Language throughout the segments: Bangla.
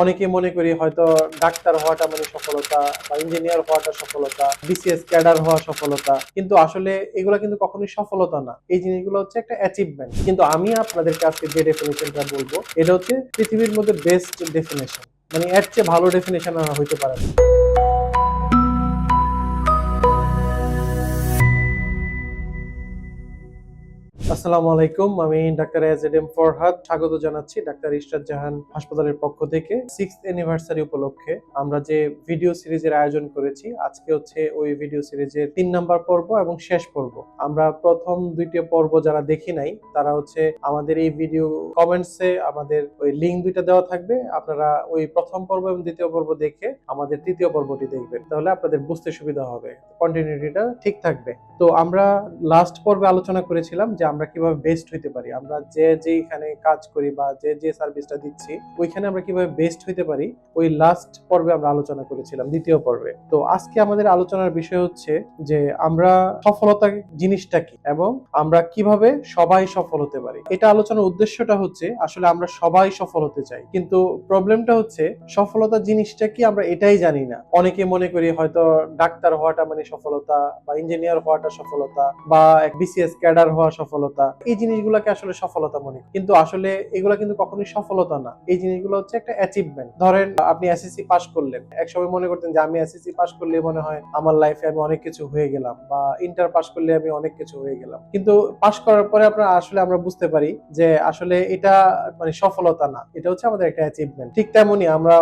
অনেকে মনে করি হয়তো ডাক্তার হওয়াটা মানে সফলতা বা ইঞ্জিনিয়ার হওয়াটা সফলতা বিসিএস ক্যাডার হওয়া সফলতা। কিন্তু আসলে এগুলো কিন্তু কখনোই সফলতা না। এই জিনিসগুলো হচ্ছে একটা অ্যাচিভমেন্ট কিন্তু আমি আপনাদেরকে আজকে যে ডেফিনেশনটা বলব, এটা হচ্ছে পৃথিবীর মধ্যে বেস্ট ডেফিনেশন মানে এর চেয়ে ভালো ডেফিনেশন হইতে পারে না আসসালামু আলাইকুম। আমি ডাক্তার এজ এম ফরহাদ। স্বাগত জানাচ্ছি ডাক্তার ইশরাত জাহান হাসপাতালের পক্ষ থেকে। সিক্স উপলক্ষে আমরা যে ভিডিও সিরিজের আয়োজন করেছি, আজকে হচ্ছে ওই ভিডিও সিরিজের তিন নাম্বার পর্ব এবং শেষ পর্ব। আমরা প্রথম দুইটি পর্ব যারা দেখি নাই, তারা হচ্ছে আমাদের এই ভিডিও কমেন্টসে আমাদের ওই লিঙ্ক দুইটা দেওয়া থাকবে। আপনারা ওই প্রথম পর্ব এবং দ্বিতীয় পর্ব দেখে আমাদের তৃতীয় পর্বটি দেখবেন। তাহলে আপনাদের বুঝতে সুবিধা হবে। কন্টিনিউটিটা ঠিক থাকবে। তো আমরা লাস্ট পর্বে আলোচনা করেছিলাম যে আমরা কীভাবে বেস্ট হইতে পারি? আমরা যে যেখানে কাজ করি বা যে যে সার্ভিসটা দিচ্ছি, ওইখানে আমরা কীভাবে বেস্ট হইতে পারি? ওই লাস্ট পর্বে আমরা আলোচনা করেছিলাম, দ্বিতীয় পর্বে। তো আজকে আমাদের আলোচনার বিষয় হচ্ছে যে আমরা সফলতা জিনিসটা কি এবং আমরা কীভাবে সবাই সফল হতে পারি? এটা আলোচনার উদ্দেশ্যটা হচ্ছে আসলে আমরা সবাই সফল হতে চাই। কিন্তু প্রবলেমটা হচ্ছে সফলতা জিনিসটা কি আমরা এটাই জানি না। অনেকে মনে করি হয়তো ডাক্তার হওয়াটা মানে সফলতা বা ইঞ্জিনিয়ার হওয়াটা সফলতা বা বিসিএস ক্যাডার হওয়া সফলতা। এই জিনিসগুলোকে আসলে সফলতা মনে। কিন্তু আসলে এগুলো কিন্তু কখনোই সফলতা না। এই জিনিসগুলো হচ্ছে একটা অ্যাচিভমেন্ট ধরেন, আপনি এসএসসি পাস করলেন। এক সময় মনে করতেন যে, আমি এসএসসি পাস করলে মনে হয় আমার লাইফে আমি অনেক কিছু হয়ে গেলাম বা ইন্টার পাস করলে আমি অনেক কিছু হয়ে গেলাম। কিন্তু পাস করার পরে আপনার আসলে আমরা বুঝতে পারি যে, আসলে এটা মানে সফলতা না। এটা হচ্ছে আমাদের একটা অ্যাচিভমেন্ট ঠিক তেমনি আমরা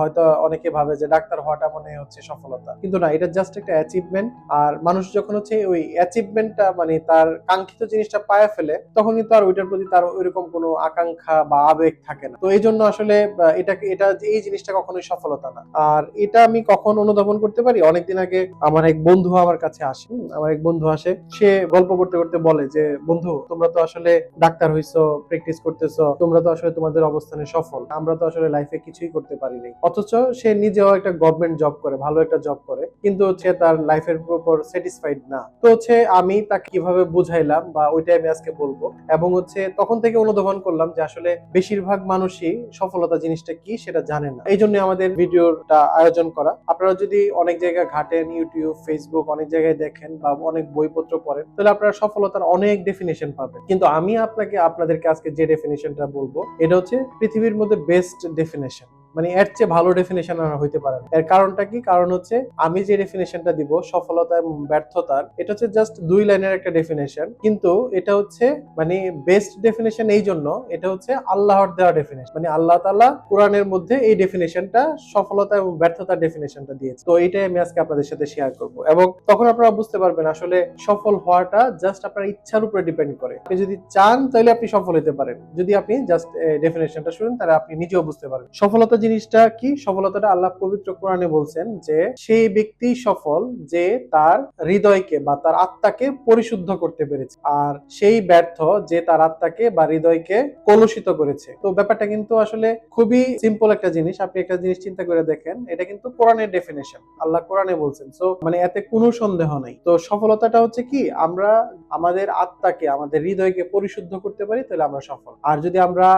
হয়তো অনেকে ভাবে যে, ডাক্তার হওয়াটা মনে হচ্ছে সফলতা। কিন্তু না, এটা জাস্ট একটা অ্যাচিভমেন্ট আর মানুষ যখন হচ্ছে ওই অ্যাচিভমেন্টটা মানে তার কাঙ্ক্ষিত জিনিসটা পায়ে ফেলে, তখন কিন্তু আর ওইটার প্রতি তার ওইরকম কোনো আকাঙ্ক্ষা বা আবেগ থাকে না। তো এই জন্য আসলে এটাকে, এটা এই জিনিসটা কখনোই সফলতা না। আর এটা আমি কখন অনুধাবন করতে পারি? অনেকদিন আগে আমার এক বন্ধু আমার কাছে আসে আমার এক বন্ধু আসে, সে গল্প করতে করতে বলে যে, বন্ধু, তোমরা তো আসলে ডাক্তার হইছো, প্র্যাকটিস করতেছো, তোমরা তো আসলে তোমাদের অবস্থানে সফল। আমরা তো আসলে লাইফে কিছুই করতে পারিনি অথচ সে নিজেও একটা গভর্নমেন্ট জব করে, ভালো একটা জব করে, কিন্তু হচ্ছে তার লাইফের উপর স্যাটিসফাইড না। তো হচ্ছে আমি তাকে কীভাবে বুঝাইলাম বা ওইটাই আমি আজকে বলব। এবং হচ্ছে তখন থেকে অনুধাবন করলাম যে আসলে বেশিরভাগ মানুষই সফলতা জিনিসটা কি সেটা জানে না। এই জন্য আমাদের ভিডিওটা আয়োজন করা। আপনারা যদি অনেক জায়গায় ঘাটেন, ইউটিউব, ফেসবুক অনেক জায়গায় দেখেন বা অনেক বইপত্র পড়েন, তাহলে আপনারা সফলতার অনেক ডেফিনেশন পাবেন। কিন্তু আমি আপনাকে, আপনাদেরকে আজকে যে ডেফিনেশনটা বলব, এটা হচ্ছে পৃথিবীর মধ্যে বেস্ট ডেফিনেশন মানে এর চেয়ে ভালো ডেফিনেশন আর হইতে পারে না। এর কারণটা কি? কারণ হচ্ছে আমি যে ডেফিনেশনটা দিব, সফলতা এবং ব্যর্থতার, এটা হচ্ছে জাস্ট দুই লাইনের একটা ডেফিনেশন কিন্তু এটা হচ্ছে মানে বেস্ট ডেফিনেশন এই জন্য, এটা হচ্ছে আল্লাহর দেওয়া ডেফিনেশন মানে আল্লাহ তাআলা কোরআনের মধ্যে এই ডেফিনেশনটা সফলতা এবং ব্যর্থতার ডেফিনেশনটা দিয়েছে। তো এটাই আমি আজকে আপনাদের সাথে শেয়ার করব। এবং তখন আপনারা বুঝতে পারবেন আসলে সফল হওয়াটা জাস্ট আপনার ইচ্ছার উপরে ডিপেন্ড করে। আপনি যদি চান তাহলে আপনি সফল হতে পারেন। যদি আপনি জাস্ট ডেফিনেশনটা শুনেন, তাহলে আপনি নিজেও বুঝতে পারবেন। সফলতা জিনিসটা কি? সফলতাটা আল্লাহ পবিত্র কোরআনে বলছেন যে, সেই ব্যক্তি সফল যে তার হৃদয়কে বা তার আত্মাকে পরিশুদ্ধ করতে পেরেছে আর সেই ব্যর্থ যে তার আত্মাকে বা হৃদয়কে কলুষিত করেছে। তো ব্যাপারটা কিন্তু আসলে খুবই সিম্পল একটা জিনিস। আপনি একটা জিনিস চিন্তা করে দেখেন, এটা কিন্তু কোরআনের ডেফিনেশন আল্লাহ কোরআনে বলছেন, সো মানে এতে কোনো সন্দেহ নাই। তো সফলতাটা হচ্ছে কি? আমরা আমাদের আত্মাকে, আমাদের হৃদয়কে পরিশুদ্ধ করতে পারি, তাহলে আমরা সফল। আর যদি আমরা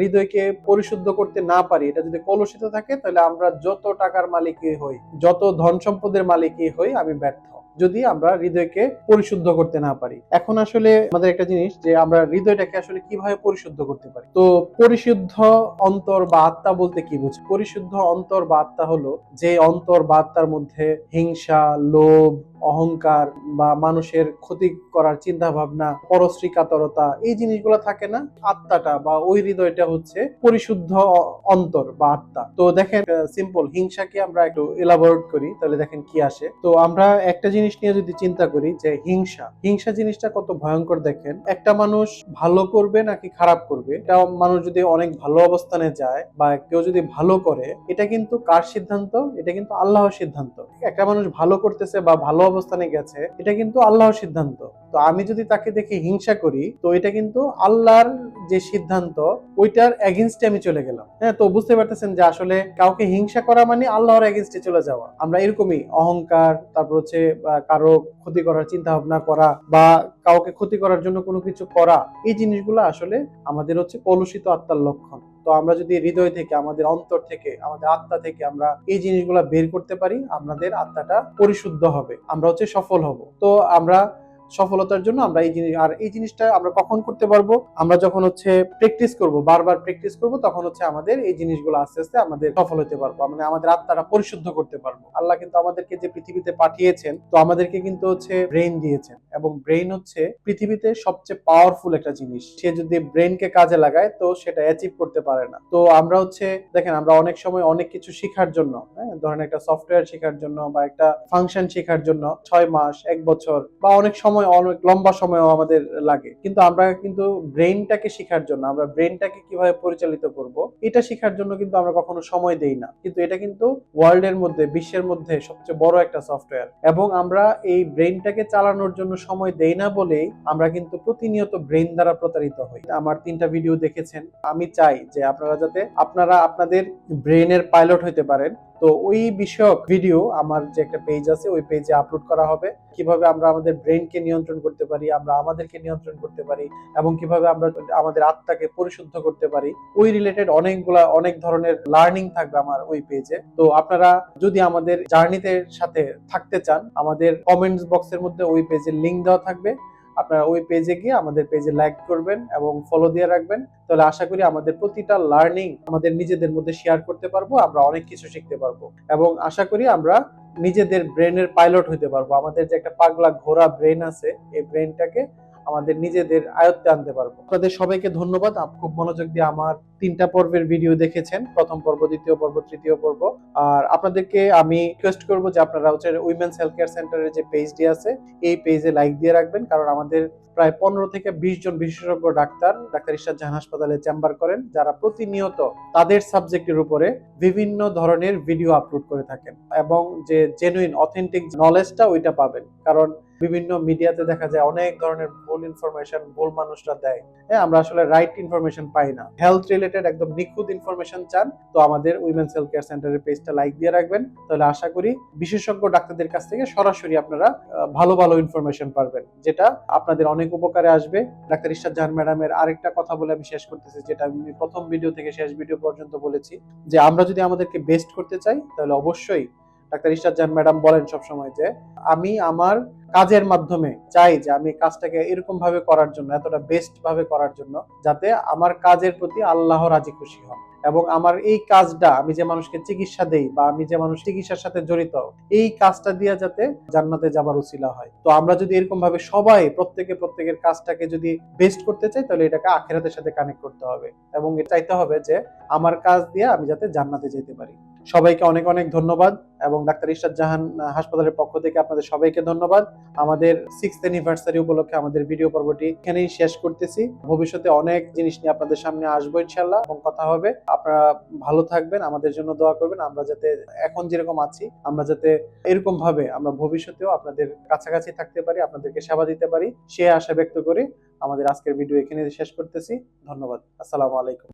হৃদয়কে পরিশুদ্ধ করতে না পারি, এটা যদি কলুষিত থাকে, তাহলে আমরা যত টাকার মালিকই হই, যত ধন সম্পদের মালিকই হই, আমি ব্যর্থ। যদি আমরা হৃদয়কে পরিশুদ্ধ করতে না পারি। এখন আসলে আমাদের একটা জিনিস যে আমরা হৃদয়টাকে আসলে কীভাবে পরিশুদ্ধ করতে পারি? তো পরিশুদ্ধ অন্তর বা আত্মা বলতে কি বুঝি? পরিশুদ্ধ অন্তর বা আত্মা হলো যে অন্তর বা আত্মার মধ্যে হিংসা, লোভ, অহংকার বা মানুষের ক্ষতি করার চিন্তা ভাবনা পরশ্রী কাতরতা এই জিনিসগুলো থাকে না? আত্মাটা বা ওই হৃদয়টা হচ্ছে পরিশুদ্ধ অন্তর বা আত্মা। তো দেখেন সিম্পল হিংসাকে আমরা একটু এলাবোরেট করি, তাহলে দেখেন কি আসে। তো আমরা একটা জিনিস নিয়ে যদি চিন্তা করি যে হিংসা হিংসা জিনিসটা কত ভয়ঙ্কর দেখেন। একটা মানুষ ভালো করবে নাকি খারাপ করবে? এটা মানুষ যদি অনেক ভালো অবস্থানে যায় বা কেউ যদি ভালো করে, এটা কিন্তু কার সিদ্ধান্ত? এটা কিন্তু আল্লাহর সিদ্ধান্ত। একটা মানুষ ভালো করতেছে বা ভালো অবস্থানে গেছে, এটা কিন্তু আল্লাহর সিদ্ধান্ত। তো আমি যদি তাকে দেখে হিংসা করি, তো এটা কিন্তু আল্লাহর যে সিদ্ধান্ত, ওইটার এগেনস্টে আমি চলে গেলাম। হ্যাঁ তো বুঝতে পারতেছেন যে আসলে কাউকে হিংসা করা মানে আল্লাহর এগেনস্টে চলে যাওয়া। আমরা এরকমই অহংকার, তারপর হচ্ছে কারও ক্ষতি করার চিন্তা ভাবনা করা বা কাউকে ক্ষতি করার জন্য কোনো কিছু করা, এই জিনিসগুলো আসলে আমাদের হচ্ছে কলুষিত আত্মার লক্ষণ। তো আমরা যদি হৃদয় থেকে, আমাদের অন্তর থেকে, আমাদের আত্মা থেকে আমরা এই জিনিসগুলো বের করতে পারি, আমাদের আত্মাটা পরিশুদ্ধ হবে, আমরা হচ্ছে সফল হব। তো আমরা সফলতার জন্য আমরা এই জিনিস আর এই জিনিসটা আমরা কখন করতে পারব? আমরা যখন হচ্ছে প্র্যাকটিস করব, বারবার প্র্যাকটিস করব, তখন হচ্ছে আমাদের এই জিনিসগুলো আস্তে আস্তে আমাদের সফল হতে পারব। মানে আমাদের আত্মাটা পরিশুদ্ধ করতে পারব। আল্লাহ কিন্তু আমাদেরকে যে পৃথিবীতে পাঠিয়েছেন, তো আমাদেরকে কিন্তু হচ্ছে ব্রেন দিয়েছেন। এবং ব্রেন হচ্ছে পৃথিবীতে সবচেয়ে পাওয়ারফুল একটা জিনিস। সে যদি ব্রেনকে কাজে লাগায়, তো সেটা অ্যাচিভ করতে পারে না। তো আমরা হচ্ছে, দেখেন, আমরা অনেক সময় অনেক কিছু শেখার জন্য হ্যাঁ ধরেন একটা সফটওয়্যার শেখার জন্য বা একটা ফাংশন শেখার জন্য ছয় মাস, এক বছর বা অনেক সময় অনেক লম্বা সময়ও আমাদের লাগে। কিন্তু আমরা কিন্তু ব্রেনটাকে শেখার জন্য, আমরা ব্রেনটাকে কীভাবে পরিচালিত করব, এটা শেখার জন্য কিন্তু আমরা কখনো সময় দেই না। কিন্তু এটা কিন্তু ওয়ার্ল্ডের মধ্যে, বিশ্বের মধ্যে সবচেয়ে বড় একটা সফটওয়্যার এবং আমরা এই ব্রেনটাকে চালানোর জন্য সময় দেই না বলেই আমরা কিন্তু প্রতিনিয়ত ব্রেন দ্বারা প্রতারিত হই। আমার তিনটা ভিডিও দেখেছেন। আমি চাই যে আপনারা যাতে, আপনারা আপনাদের ব্রেনের পাইলট হইতে পারেন। তো ওই বিষয়ক ভিডিও আমার যে একটা পেজ আছে, ওই পেজে আপলোড করা হবে। কীভাবে আমরা আমাদের ব্রেনকে নিয়ন্ত্রণ করতে পারি, আমরা আমাদেরকে নিয়ন্ত্রণ করতে পারি, এবং কীভাবে আমরা আমাদের আত্মাকে পরিশুদ্ধ করতে পারি, ওই রিলেটেড অনেকগুলা, অনেক ধরনের লার্নিং থাকবে আমার ওই পেজে তো আপনারা যদি আমাদের জার্নিতে সাথে থাকতে চান, আমাদের কমেন্টস বক্সের মধ্যে ওই পেজের লিঙ্ক দেওয়া থাকবে। আপনারা ওই পেজে গিয়ে আমাদের পেজে লাইক করবেন এবং ফলো দিয়ে রাখবেন। তাহলে আশা করি আমাদের প্রতিটা লার্নিং আমাদের নিজেদের মধ্যে শেয়ার করতে পারব, আমরা অনেক কিছু শিখতে পারব। এবং আশা করি আমরা নিজেদের ব্রেনের পাইলট হতে পারব। আমাদের যে একটা পাগলা ঘোরা ব্রেন আছে, এই ব্রেনটাকে আমাদের নিজেদের আয়ত্তে আনতে পারব। আপনাদের সবাইকে ধন্যবাদ। খুব মনোযোগ দিয়ে আমার তিনটা পর্বের ভিডিও দেখেছেন। প্রথম পর্ব, দ্বিতীয় পর্ব, তৃতীয় পর্ব। আর আপনাদেরকে আমি রিকোয়েস্ট করব যে আপনারা হচ্ছে উইমেন্স হেলথ কেয়ার সেন্টারের যে পেজটি আছে, এই পেজে লাইক দিয়ে রাখবেন। কারণ আমাদের প্রায় পনেরো থেকে বিশ জন বিশেষজ্ঞ ডাক্তার ডাক্তার ইশাদ জাহান হাসপাতালে চেম্বার করেন, যারা প্রতিনিয়ত তাদের সাবজেক্টের উপরে বিভিন্ন ধরনের ভিডিও আপলোড করে থাকেন। এবং যে জেনুইন অথেন্টিক নলেজটা ওইটা পাবেন। কারণ বিভিন্ন মিডিয়াতে দেখা যায় অনেক ধরনের ভুল ইনফরমেশন ভুল মানুষরা দেয়। হ্যাঁ আমরা আসলে রাইট ইনফরমেশন পাই না। হেলথ রিলেটেড একদম নিখুঁত ইনফরমেশন চান, তো আমাদের উইমেন্স হেলথ কেয়ার সেন্টারের পেজটা লাইক দিয়ে রাখবেন। তাহলে আশা করি বিশেষজ্ঞ ডাক্তারদের কাছ থেকে সরাসরি আপনারা ভালো ভালো ইনফরমেশন পারবেন, যেটা আপনাদের অনেক উপকারে আসবে। ডাক্তার ইশাদ জাহান ম্যাডামের আরেকটা কথা বলে আমি শেষ করতেছি, যেটা আমি প্রথম ভিডিও থেকে শেষ ভিডিও পর্যন্ত বলেছি, যে আমরা যদি আমাদেরকে বেস্ট করতে চাই, তাহলে অবশ্যই ডাক্তার ইশাদ জাহান ম্যাডাম বলেন সবসময় যে, আমি আমার কাজের মাধ্যমে চাই যে আমি কাজটাকে এরকম ভাবে করার জন্য, এতটা বেস্ট ভাবে করার জন্য যাতে আমার কাজের প্রতি আল্লাহ রাজি খুশি হন। এবং আমার এই কাজটা, আমি যে মানুষকে চিকিৎসা দেই বা আমি যে মানুষ চিকিৎসার সাথে জড়িত, এই কাজটা দিয়ে যাতে জান্নাতে যাবার উসিলা হয়। তো আমরা যদি এরকম ভাবে সবাই প্রত্যেকে প্রত্যেকের কাজটাকে যদি বেস্ট করতে চাই, তাহলে এটাকে আখেরাতের সাথে কানেক্ট করতে হবে। এবং চাইতে হবে যে, আমার কাজ দিয়ে আমি যাতে জান্নাতে যেতে পারি। সবাইকে অনেক অনেক ধন্যবাদ এবং ডাক্তার ইশাদ জাহান হাসপাতালের পক্ষ থেকে আপনাদের সবাইকে ধন্যবাদ। আমাদের সিক্স অ্যানিভার্সারি উপলক্ষে আমাদের ভিডিও পর্বটি এখানেই শেষ করতেছি। ভবিষ্যতে অনেক জিনিস নিয়ে আপনাদের সামনে আসব ইনশাল্লাহ এবং কথা হবে। আপনারা ভালো থাকবেন, আমাদের জন্য দোয়া করবেন। আমরা যাতে এখন যেরকম আছি, আমরা যাতে এরকম ভাবে আমরা ভবিষ্যতেও আপনাদের কাছাকাছি থাকতে পারি, আপনাদেরকে সেবা দিতে পারি, সে আশা ব্যক্ত করে আমাদের আজকের ভিডিও এখানে শেষ করতেছি। ধন্যবাদ। আসসালামু আলাইকুম।